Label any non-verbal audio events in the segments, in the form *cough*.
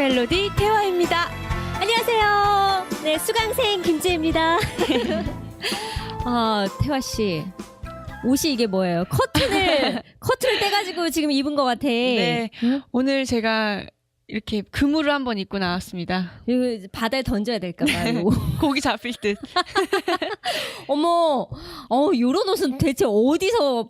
멜로디 태화입니다. 안녕하세요. 네, 수강생 김지혜입니다. *laughs* 아, 태화 씨. 옷이 이게 뭐예요? 커튼을 *laughs* 커튼을 떼가지고 지금 입은 것 같아. 네. 응? 오늘 제가 이렇게 그물을 한번 입고 나왔습니다. 이거 바다에 던져야 될까봐. 이거. *laughs* 고기 잡힐 듯. *laughs* 어머, 어 요런 옷은 대체 어디서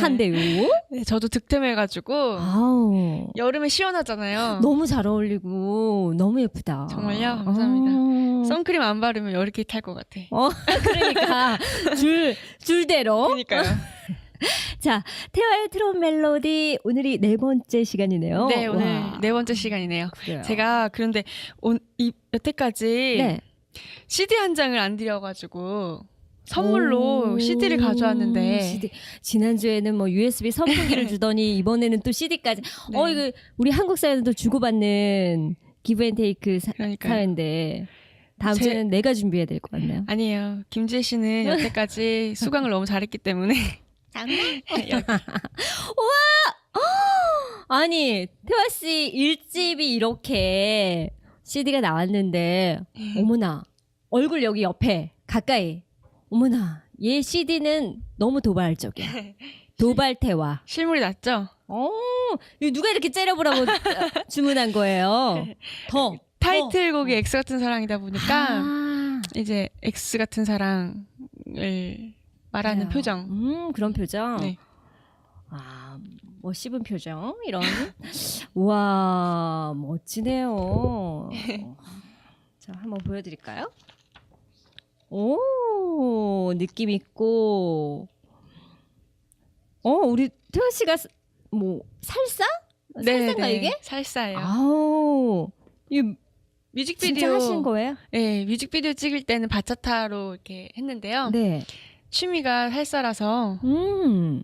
판대요? *laughs* 네, 저도 득템해가지고 아우. 여름에 시원하잖아요. 너무 잘 어울리고 너무 예쁘다. 정말요? 감사합니다. 어. 선크림 안 바르면 열기 탈것 같아. 어, 그러니까 줄 줄대로. 그러니까요. *laughs* 자, 태화의 트롯 멜로디 오늘이 네 번째 시간이네요. 네, 오늘 와, 네 번째 시간이네요. 그래요. 제가 그런데 온, 이, 여태까지 네. CD 한 장을 안 드려가지고 선물로 오, CD를 가져왔는데 CD. 지난주에는 뭐 USB 선풍기를 *laughs* 주더니 이번에는 또 CD까지. 네. 어, 이거 우리 한국 사연도 주고받는 기브앤테이크 사. 사연인데 다음 제- 주에는 내가 준비해야 될 것 같네요. 아니에요. 김지혜 씨는 여태까지 *laughs* 수강을 너무 잘했기 때문에 장난? *laughs* 아니 태화 씨 일집이 이렇게 CD가 나왔는데 어머나 얼굴 여기 옆에 가까이. 어머나 얘 CD는 너무 도발적이야. *laughs* 도발 태화. 실물이 났죠? 어 이거 누가 이렇게 째려보라고 주문한 거예요? *laughs* 더 타이틀곡이 X 같은 사랑이다 보니까 아, 이제 X 같은 사랑을 말하는 그래요. 표정. 음 그런 표정 네. 아, 뭐 씹은 표정 이런. *laughs* 우와, 멋지네요. *laughs* 자, 한번 보여드릴까요? 오, 느낌 있고. 어, 우리 태연 씨가 스- 뭐 살사? 살사인가 이게? 네, 살사예요. 아우, 이 뮤직비디오 진짜 하신 거예요? 네, 뮤직비디오 찍을 때는 바차타로 이렇게 했는데요. 네. 취미가 살사라서 음.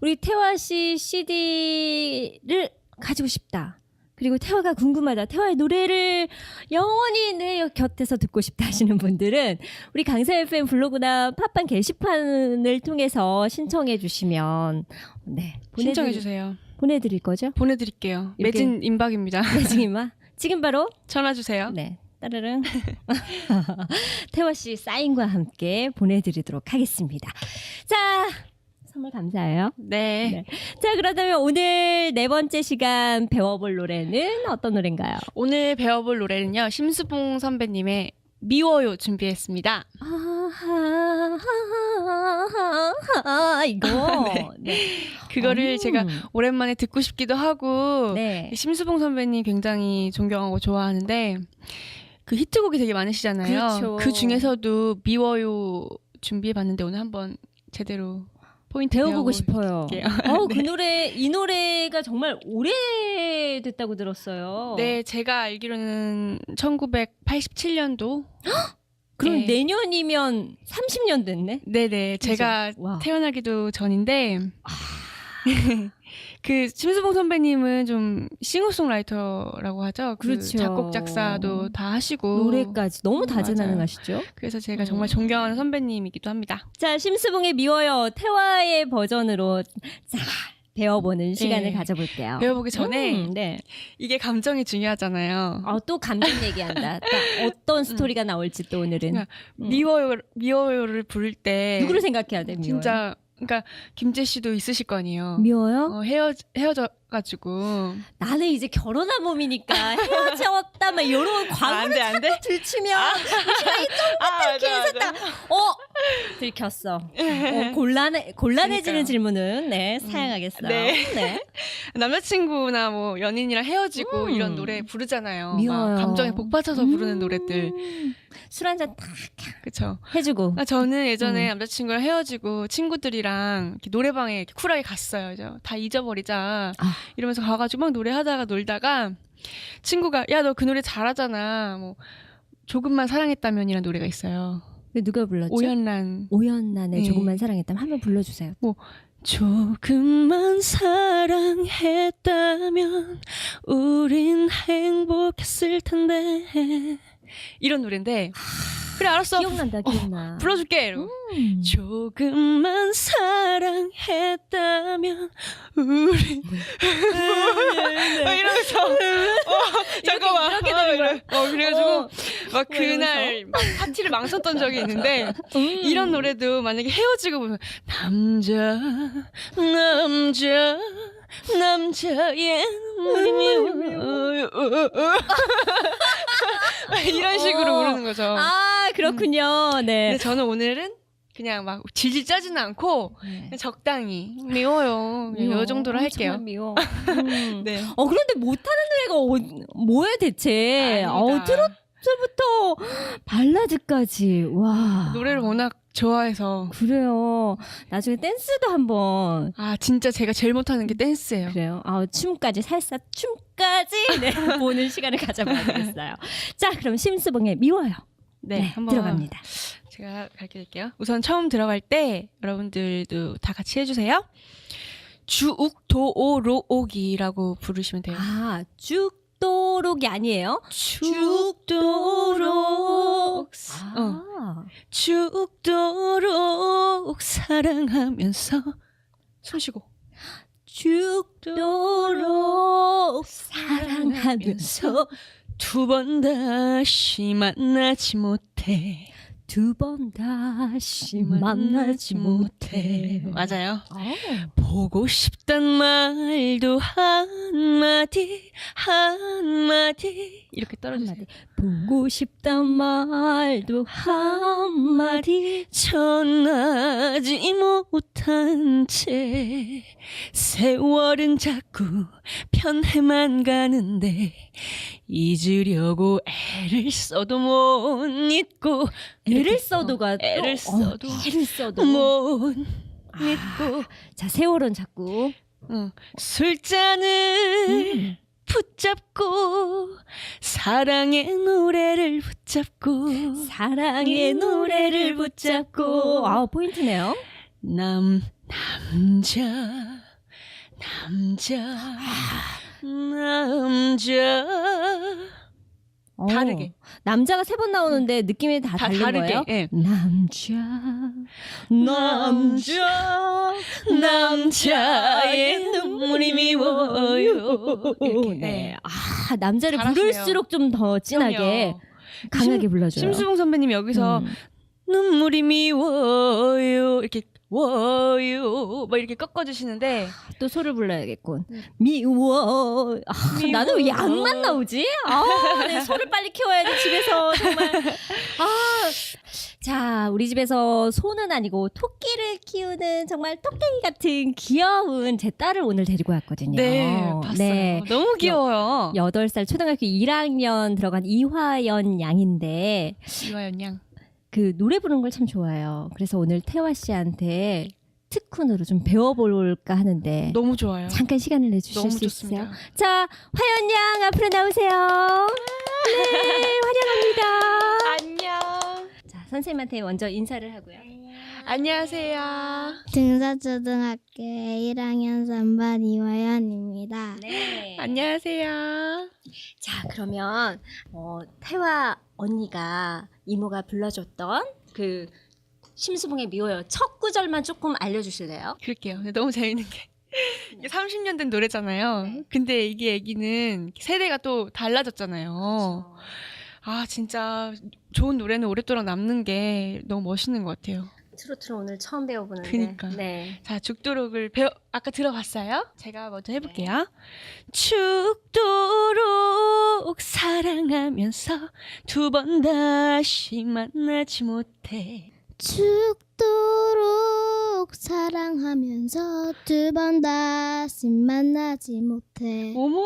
우리 태화 씨 CD를 가지고 싶다. 그리고 태화가 궁금하다. 태화의 노래를 영원히 내 곁에서 듣고 싶다 하시는 분들은 우리 강사 FM 블로그나 팟빵 게시판을 통해서 신청해 주시면 네 보내드릴, 신청해 주세요. 보내 드릴 거죠? 보내 드릴게요. 이렇게- 매진 임박입니다. *laughs* 네 지금아 지금 바로 전화 주세요. 네 따르릉 *laughs* 태화 씨 사인과 함께 보내 드리도록 하겠습니다. 자 선물 감사해요. 네. 네. 자, 그렇다면 오늘 네 번째 시간 배워볼 노래는 어떤 노래인가요? 오늘 배워볼 노래는요. 심수봉 선배님의 미워요 준비했습니다. 아하하하하 이거. 네. 그거를 음. 제가 오랜만에 듣고 싶기도 하고 네. 심수봉 선배님 굉장히 존경하고 좋아하는데 그 히트곡이 되게 많으시잖아요. 그렇죠. 그 중에서도 미워요 준비해봤는데 오늘 한번 제대로 포인트 배워보고 싶어요. 어, *laughs* 그 네. 노래 이 노래가 정말 오래됐다고 들었어요. 네, 제가 알기로는 1987년도. *gasps* 그럼 네. 내년이면 30년 됐네. 네네, 그죠? 제가 와. 태어나기도 전인데. *laughs* 아. 그 심수봉 선배님은 좀 싱어송라이터라고 하죠. 그 그렇죠. 작곡 작사도 다 하시고 노래까지 너무 음, 다재다능하시죠? 그래서 제가 음. 정말 존경하는 선배님이기도 합니다. 자, 심수봉의 미워요 태화의 버전으로 자 배워보는 시간을 네. 가져볼게요. 배워보기 전에 음, 네. 이게 감정이 중요하잖아요. 아, 또 감정 얘기한다. 또 어떤 스토리가 나올지 또 오늘은 그러니까 음. 미워요, 미워요를 부를 때 누구를 생각해야 돼? 미워요? 진짜 그러니까 김재 씨도 있으실 거 아니에요. 미워요? 어, 헤어 헤어져 가지고 나는 이제 결혼한 몸이니까 헤어졌다 막 이런 광고를 안 돼. 들치면 아, 맞아, 맞아. 어 들켰어. 어, *laughs* 곤란해 곤란해지는 그러니까요. 질문은 네 사양하겠어요. 네. 네. *laughs* 남자친구나 뭐 연인이랑 헤어지고 음. 이런 노래 부르잖아요. 막 미워요. 감정에 복 받쳐서 부르는 노래들. 음, 술한잔탁 그쵸. 해주고. 아, 저는 예전에 음. 남자친구랑 헤어지고 친구들이랑 이렇게 노래방에 이렇게 쿨하게 갔어요. 이제 다 잊어버리자. 아. 이러면서 가가지고 막 노래하다가 놀다가 친구가 야 너 그 노래 잘하잖아. 뭐 조금만 사랑했다면이라는 노래가 있어요. 누가 불렀죠? 오연란. 오연란의 네. 조금만 사랑했다면 한번 불러주세요. 조금만 사랑했다면 우린 행복했을 텐데 이런 노래인데 그래 알았어 기억난다, 기억나. 불러줄게 이러고 음. 조금만 사랑 했다면 우린 막 이러면서 *laughs* 어, 잠깐만 이렇게 어, 되는? 이래. 어, 그래가지고 어. 막 왜 그날 막 파티를 망쳤던 적이 있는데 음. 이런 노래도 만약에 헤어지고 보면 남자 남자 남자의 눈물이 *laughs* *laughs* 이런 식으로 어. 부르는 거죠. 아, 그렇군요. 네. 근데 저는 오늘은 그냥 막 질질 짜지는 않고 네. 적당히 미워요. 미워. 이 정도로 할게요. 정말 미워. 음. *laughs* 네. 어 그런데 못하는 노래가 어, 뭐야 대체? 어 아닙니다. 트로트부터 발라드까지 와 노래를 워낙 좋아해서 그래요. 나중에 댄스도 한번 아 진짜 제가 제일 못하는 게 댄스예요. 그래요. 아 춤까지 살사 춤까지 네, 보는 시간을 가져봐야 되겠어요. *laughs* 자 그럼 심수봉의 미워요. 네, 한번 들어갑니다. 제가 가르쳐 드릴게요. 우선 처음 들어갈 때 여러분들도 다 같이 해주세요. 주욱도오로옥이라고 부르시면 돼요. 아 죽도록이 아니에요? 죽도록 어, 아, 죽도록 사랑하면서 숨 쉬고 죽도록 사랑하면서 두 번 다시 만나지 못해 두 번 다시 만나지 못해. 맞아요. 어. 보고 싶단 말도 한마디 한마디 이렇게 떨어주세요. 한마디 보고 싶단 말도 한마디 전 하지 못한 채 세월은 자꾸 편해만 가는데 잊으려고 애를 써도 못 잊고 애를 써도가 어, 애를 또- 써도 어, 애를 써도 못 아, 잊고 자 세월은 자꾸 응. 술잔을 음. 붙잡고 사랑의 노래를 붙잡고 사랑의 노래를 붙잡고. 아 포인트네요. 남 남자 남자 남자 어, 다르게. 남자가 세 번 나오는데 느낌이 다, 다 다른 다르게 거예요? 예. 남자 남자 남자의 눈물이 미워요 이렇게. 네. 아 남자를 잘하시네요. 부를수록 좀 더 진하게 그럼요. 강하게 불러줘요. 심수봉 선배님 여기서 음. 눈물이 미워요 이렇게 워요 막 이렇게 꺾어주시는데 또 소를 불러야겠군. 음. 미워. 아. 나는 왜 양만 나오지? 아, 내 소를 빨리 키워야 돼 집에서 정말. 아, 자 우리 집에서 소는 아니고 토끼를 키우는 정말 토끼 같은 귀여운 제 딸을 오늘 데리고 왔거든요. 네 봤어요 너무 귀여워요 8살 초등학교 1학년 들어간 이화연 양인데 이화연 양 그 노래 부르는 걸 참 좋아해요. 그래서 오늘 태화 씨한테 특훈으로 좀 배워볼까 하는데 너무 좋아요 잠깐 시간을 내주실 너무 수 좋습니다 있어요? 자, 화연 양 앞으로 나오세요. 네, 환영합니다. 안녕 자, 선생님한테 먼저 인사를 하고요. 안녕하세요 등사초등학교 1학년 3반 이화연입니다. 네. 안녕하세요 자, 그러면 어, 태화 언니가 이모가 불러줬던 그 심수봉의 미워요. 첫 구절만 조금 알려주실래요? 그럴게요. 너무 재밌는 게 *laughs* 이게 30년 된 노래잖아요. 네. 근데 이게 애기는 세대가 또 달라졌잖아요. 아 진짜 좋은 노래는 오랫동안 남는 게 너무 멋있는 것 같아요 트로트를 오늘 처음 배워보는데. 그니까. 네. 자, 죽도록을 배워 아까 들어봤어요? 제가 먼저 해볼게요. 죽도록 사랑하면서 두 번 다시 만나지 못해. 죽도록 사랑하면서 두 번 다시 만나지 못해. 어머,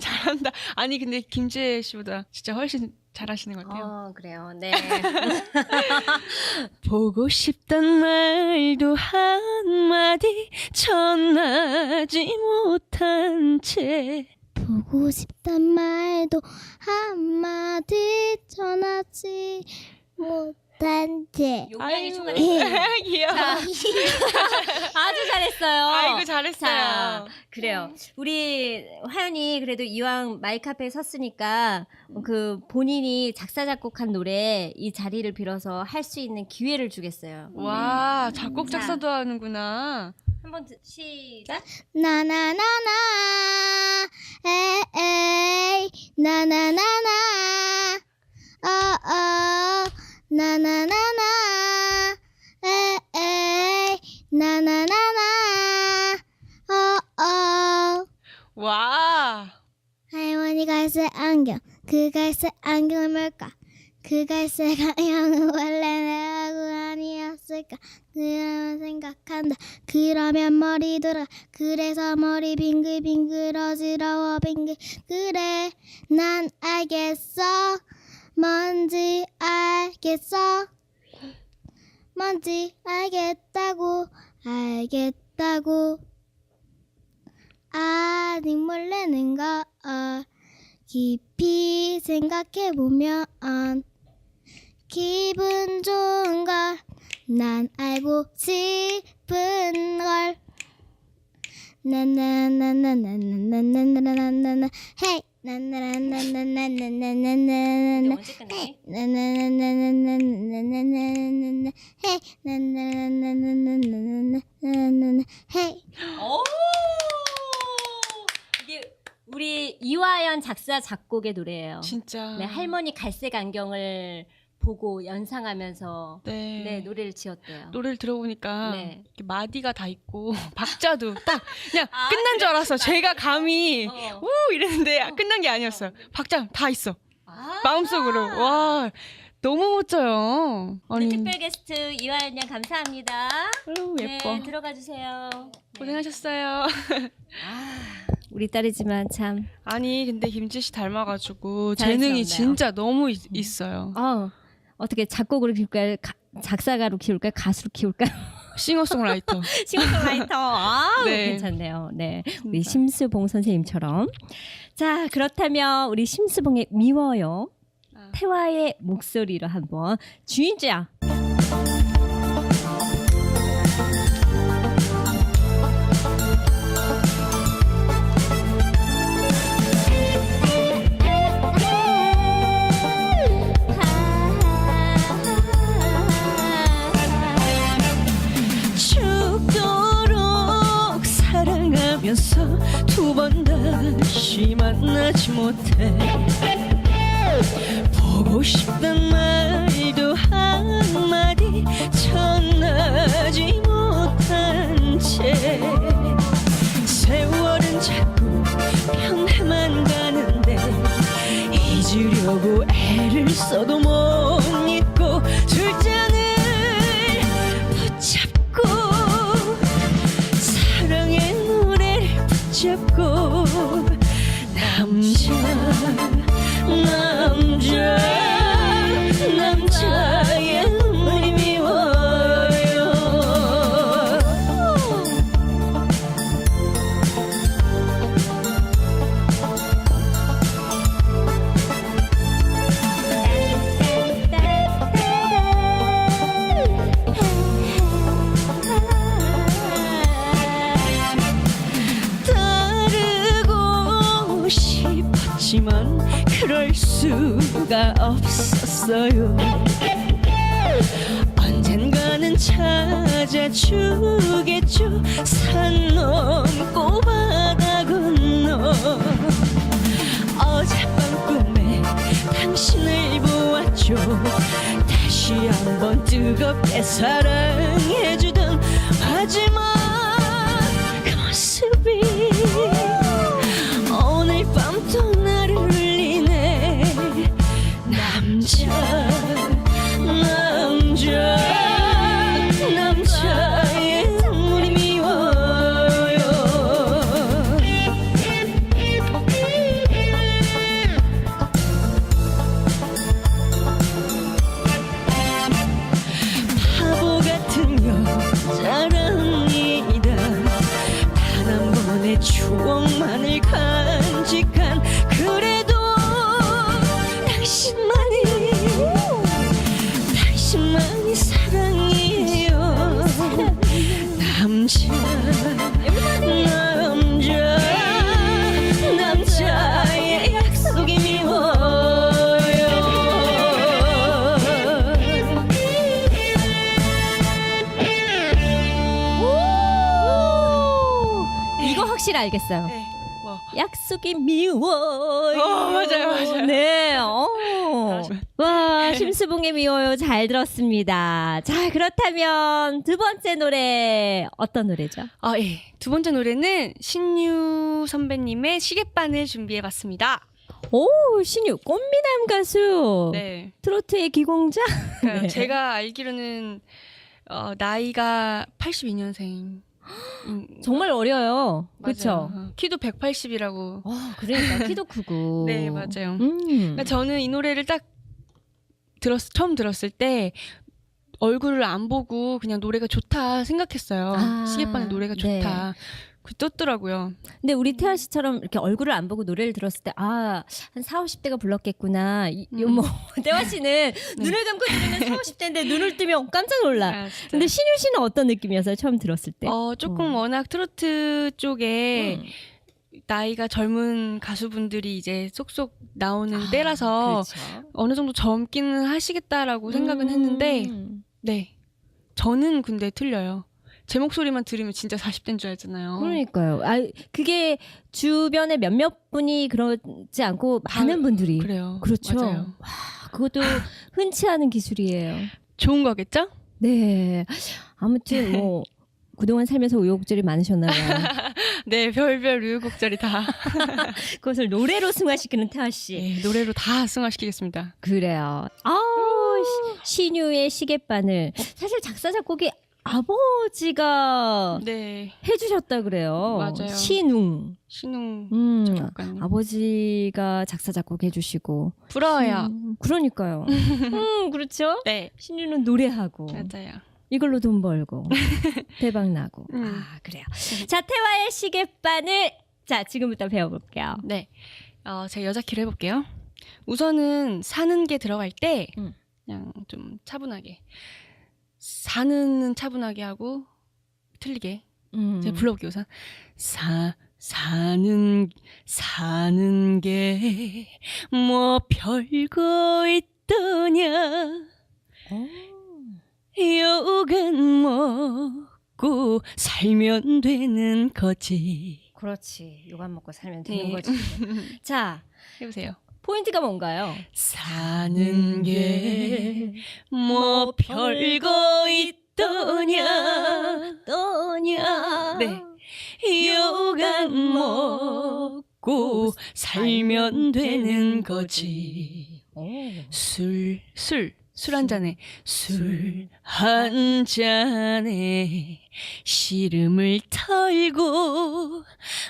잘한다. 아니 근데 김지혜 씨보다 진짜 훨씬 잘하시는 것 같아요. 어, 그래요. 네. *laughs* 보고 싶단 말도 한마디 전하지 못한 채. 보고 싶단 말도 한마디 전하지 못. 단체. 용량이 아이고. 충분했어요. *laughs* 귀여워. 자, 아주 잘했어요. 아이고 잘했어요. 자, 그래요. 우리 화연이 그래도 이왕 마이크 앞에 섰으니까 그 본인이 작사 작곡한 노래 이 자리를 빌어서 할 수 있는 기회를 주겠어요. 와 작곡 자. 작사도 하는구나. 한번 드- 시작. 나나나나 에에이 나나나나 어어 나나나나 에에이 나나나나 어어. 와. 할머니 갈색 안경 그 갈색 안경은 뭘까? 그 갈색 안경은 원래 내 얼굴 아니었을까? 그러면 생각한다. 그러면 머리 돌아. 그래서 머리 빙글빙글 어지러워 빙글. 그래 난 알겠어 뭔지 알겠어 뭔지 알겠다고 알겠다고 아직 모르는 거 깊이 생각해보면 기분 좋은 걸 난 알고 싶은 걸 나나나나나나나나나나나 헤이 나나나나나나나나나나나 언제 끝나니? 나나나나나나나나나나나 헤이 나나나나나나나나나나 헤이 오! 이게 우리 이화연 작사 작곡의 노래예요. 진짜. 네, 할머니 갈색 안경을 보고 연상하면서 네. 네, 노래를 지었대요. 노래를 들어보니까 네. 이렇게 마디가 다 있고 *laughs* 박자도 딱 그냥 아, 끝난 줄 알았어. 제가 감히 어. 우 이랬는데 끝난 게 아니었어요. 박자 다 있어. 아. 마음속으로 와 너무 멋져요. 네, 아니 특별 게스트 이화연 양 감사합니다. 아유, 예뻐. 네, 들어가 주세요. 네. 고생하셨어요. 아, 우리 딸이지만 참. 아니 근데 김지 씨 닮아가지고 자연스럽네요. 재능이 진짜 너무 있, 있어요. 어, 어떻게 작곡으로 키울까요? 가- 작사가로 키울까요? 가수로 키울까요? *laughs* 싱어송라이터. 싱어송라이터. 아, 네. 괜찮네요. 네. 우리. 심수봉 선생님처럼. 자, 그렇다면 우리 심수봉의 미워요. 아. 태화의 목소리로 한번 주인장. 사랑하면서 두번 다시 만나지 못해. 보고 싶단 말도 한마디 전하지 못한 채. 세월은 자꾸 변해만 가는데 잊으려고 애를 써도 못 잡고 남자 없었어요. 언젠가는 찾아주겠죠. 산 넘고 바다 건너 어젯밤 꿈에 당신을 보았죠. 다시 한번 뜨겁게 사랑해주 알겠어요. 네. 뭐. 약속이 미워요. 어, 맞아요, 맞아요. 네. 어. 와, 심수봉의 미워요. 잘 들었습니다. 자, 그렇다면 두 번째 노래 어떤 노래죠? 아, 예. 두 번째 노래는 신유 선배님의 시계바늘 준비해봤습니다. 오, 신유 꽃미남 가수. 네. 트로트의 기공자. 그러니까 *laughs* 네. 제가 알기로는 어, 나이가 82년생. 정말 어려요. 그렇죠? 키도 180이라고. 와, 그러니까 키도 *laughs* 크고. 네, 맞아요. 음. 그러니까 저는 이 노래를 딱 들었 처음 들었을 때 얼굴을 안 보고 그냥 노래가 좋다 생각했어요. 아, 시계바늘 노래가 네. 좋다. 그 떴더라고요. 근데 우리 태아 씨처럼 이렇게 얼굴을 안 보고 노래를 들었을 때, 아, 한 4, 50대가 불렀겠구나. 이, 이 음. 뭐, *laughs* 태아 씨는 눈을 감고 들으면 4, 50대인데 눈을 뜨면 깜짝 놀라. 아, 진짜. 근데 신유 씨는 어떤 느낌이었어요? 처음 들었을 때? 어 조금 음. 워낙 트로트 쪽에 음. 나이가 젊은 가수분들이 이제 쏙쏙 나오는 때라서 그렇죠. 어느 정도 젊기는 하시겠다라고 생각은 했는데 음. 네 저는 근데 틀려요. 제 목소리만 들으면 진짜 40대인 줄 알잖아요. 그러니까요. 아, 그게 주변에 몇몇 분이 그러지 않고 많은 분들이. 그래요. 그렇죠. 맞아요. 그것도 흔치 않은 기술이에요. 좋은 거겠죠? 네. 아무튼 뭐 *laughs* 그동안 살면서 우여곡절이 많으셨나 봐요. *laughs* 네, 별별 우유곡절이 다 *laughs* 그것을 노래로 승화시키는 태아 씨. 네, 노래로 다 승화시키겠습니다. 그래요. 시- 신유의 시계바늘. 사실 작사 작곡이 아버지가 네, 해주셨다 그래요. 맞아요. 신웅. 신웅 음. 아버지가 작사 작곡 해주시고. 부러워요. 음, 그러니까요. *laughs* 음, 그렇죠. 네, 신유는 노래하고 맞아요. 이걸로 돈 벌고 *laughs* 대박 나고. 음. 아 그래요. 자 태화의 시계바늘. 자 지금부터 배워볼게요. 네, 어, 제가 여자 키로 해볼게요. 우선은 사는 게 들어갈 때 음. 그냥 좀 차분하게 사는 차분하게 하고 틀리게 음. 제가 불러볼게요. 우선 사 사는 사는 게 뭐 별거 있더냐 어. 여간 먹고 살면 되는 거지. 그렇지. 요간 먹고 살면 되는 네. 거지. *laughs* 자 해보세요. 포인트가 뭔가요? 사는 게 뭐 별거 있더냐 떠냐. 네. 여간 먹고 살면 되는 거지 오. 술 술 술 한 잔에. 술 한 잔에 시름을 털고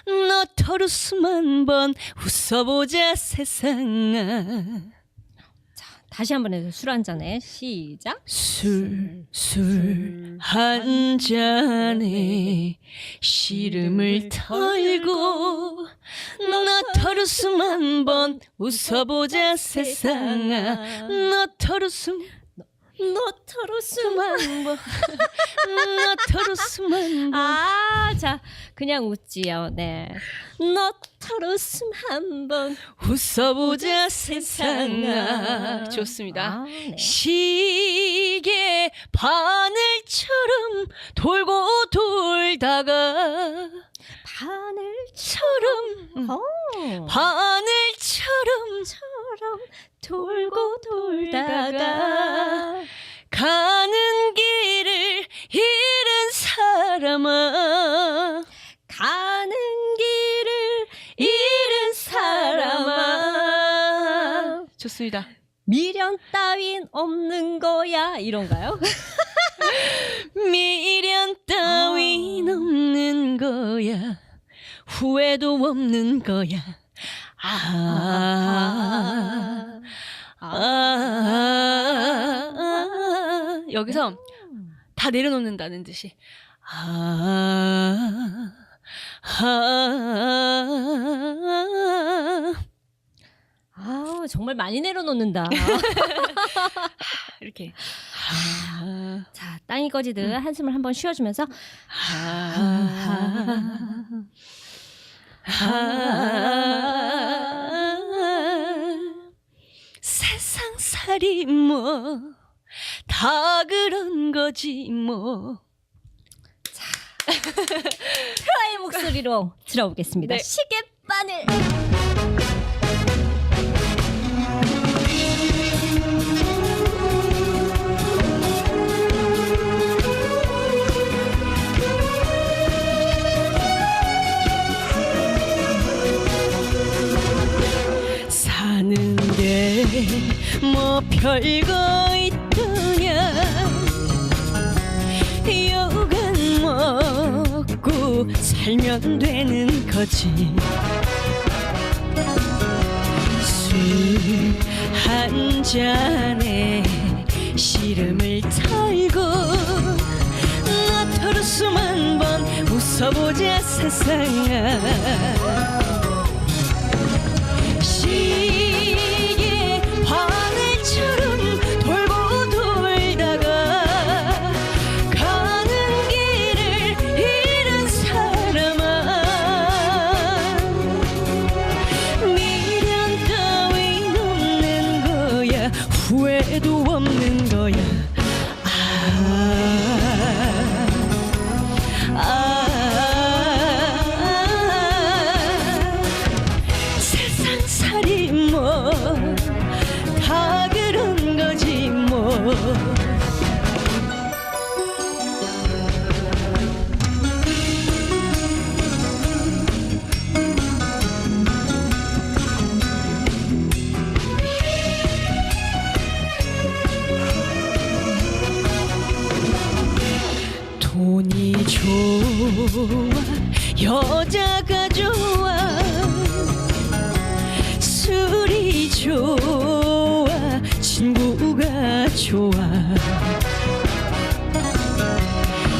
너터루스만 번 웃어보자 세상아 다시 한번 해서 술 한 잔에. 시작. 술, 술 한 잔에 시름을 털고 너터루스만 번 웃어보자 세상아. 너터루스 너터로스만 번 너터루스만 번 아, 자, 그냥 웃지요. 네. 너터로스 한번 웃어보자 세상아. 좋습니다. 아, 네. 시계 바늘처럼 돌고 돌다가 바늘처럼? 처럼 어, 바늘처럼 처럼 돌고 돌다가 가는 길을 잃은 사람아. 가는 길을 잃은 사람아. 좋습니다. 미련 따윈 없는 거야. 이런가요? *laughs* 미련 따윈 아. 없는 거야. 후회도 없는 거야 아, 아, 아, 여기서 다 내려놓는다는 듯이 아, 아, 아, 정말 많이 내려놓는다. 이렇게 아, 자, 땅이 꺼지듯 한숨을 한번 쉬어주면서 아, 아, 세상 살이 뭐 다 그런 거지 뭐 태화의 *laughs* 목소리로 들어보겠습니다. 네. 시계 바늘. 뭐 별거 있더냐 여간 먹고 살면 되는 거지. 술 한 잔에 시름을 털고 나토로 수만 번 웃어보자 세상아 좋아 여자가 좋아. 술이 좋아 친구가 좋아.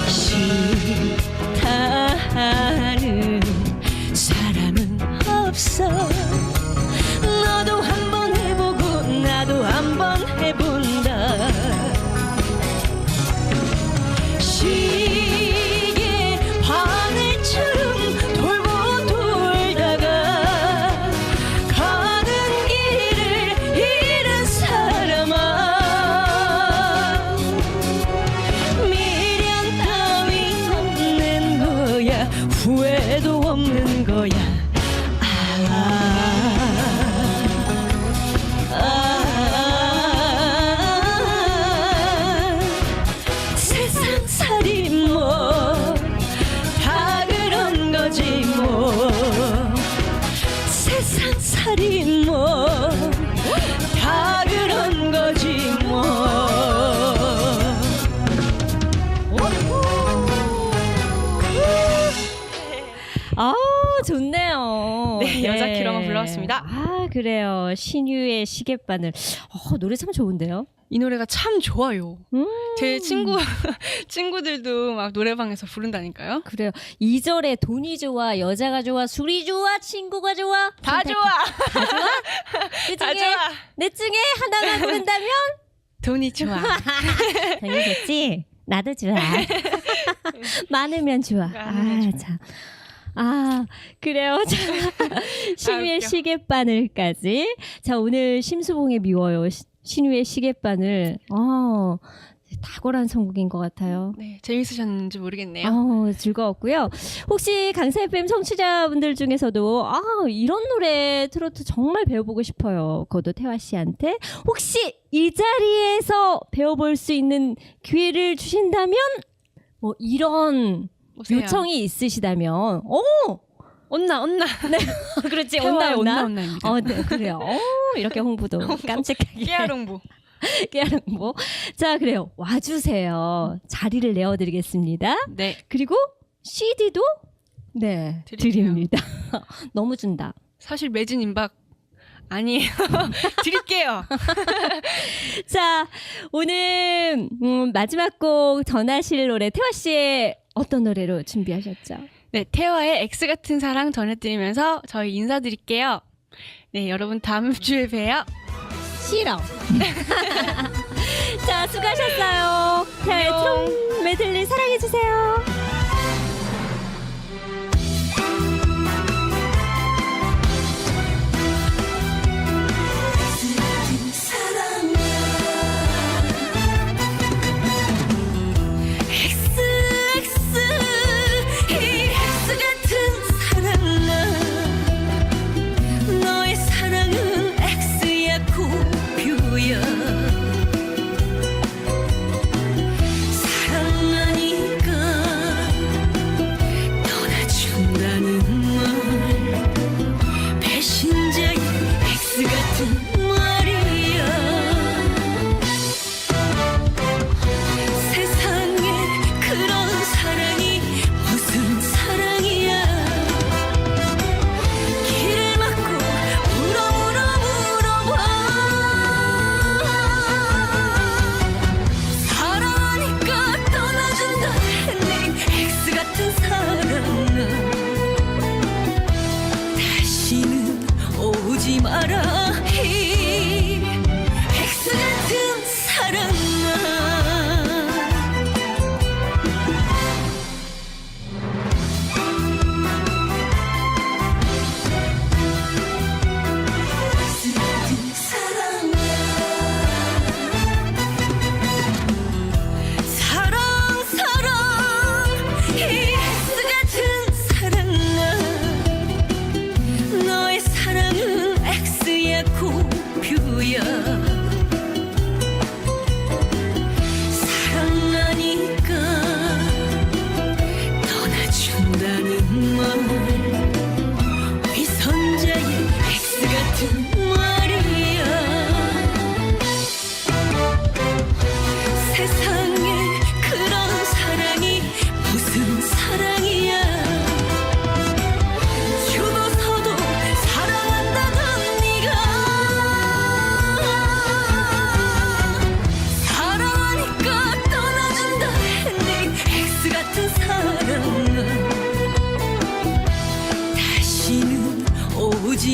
싫다 신유의 시계바늘. 어, 노래 참 좋은데요. 이 노래가 참 좋아요. 음. 제 친구 *laughs* 친구들도 막 노래방에서 부른다니까요. 그래요. 2절에 돈이 좋아, 여자가 좋아, 술이 좋아, 친구가 좋아. 다 좋아. 그 *laughs* 다 중에 좋아. 내 중에 하나만 고른다면 *laughs* 돈이 좋아. 당연히 나도 좋아. 많으면 좋아. 아, 많으면 좋아. 참. 아, 그래요. 자, *laughs* 신유의 웃겨. 시계바늘까지. 자, 오늘 심수봉의 미워요. 시- 신유의 시계바늘. 어, 탁월한 선곡인 것 같아요. 네, 재밌으셨는지 모르겠네요. 어, 즐거웠고요. 혹시 강사 FM 청취자분들 중에서도 아 이런 노래 트로트 정말 배워보고 싶어요. 그것도 태화 씨한테 혹시 이 자리에서 배워볼 수 있는 기회를 주신다면 뭐 이런 보세요. 요청이 있으시다면 어 온나 온나. *laughs* 그렇지 태화의 온나 온나 온나. 어 네, 그래요. 어, 이렇게 홍보도 깜찍하게 깨알 홍보. *laughs* 깨알은 뭐. 자 그래요 와주세요. 자리를 내어드리겠습니다. 네. 그리고 CD도 네 드릴게요. 드립니다. *laughs* 너무 준다. 사실 매진 임박 아니에요. 드릴게요. 자 오늘 음, 마지막 곡 전하실 노래 태화 씨의 어떤 노래로 준비하셨죠? 네, 태화의 X 같은 사랑 전해드리면서 저희 인사드릴게요. 네, 여러분 다음 *laughs* 주에 봬요. 싫어. *laughs* 자 수고하셨어요. 태화의 안녕. 트롯 메들리 사랑해 주세요.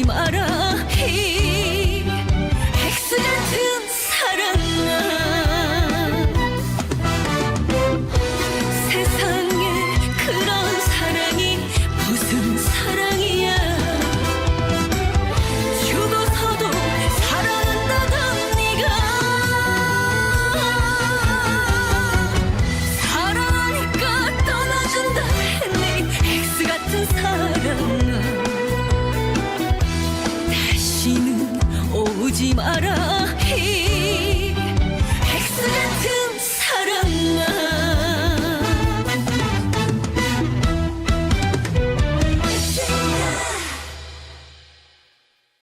오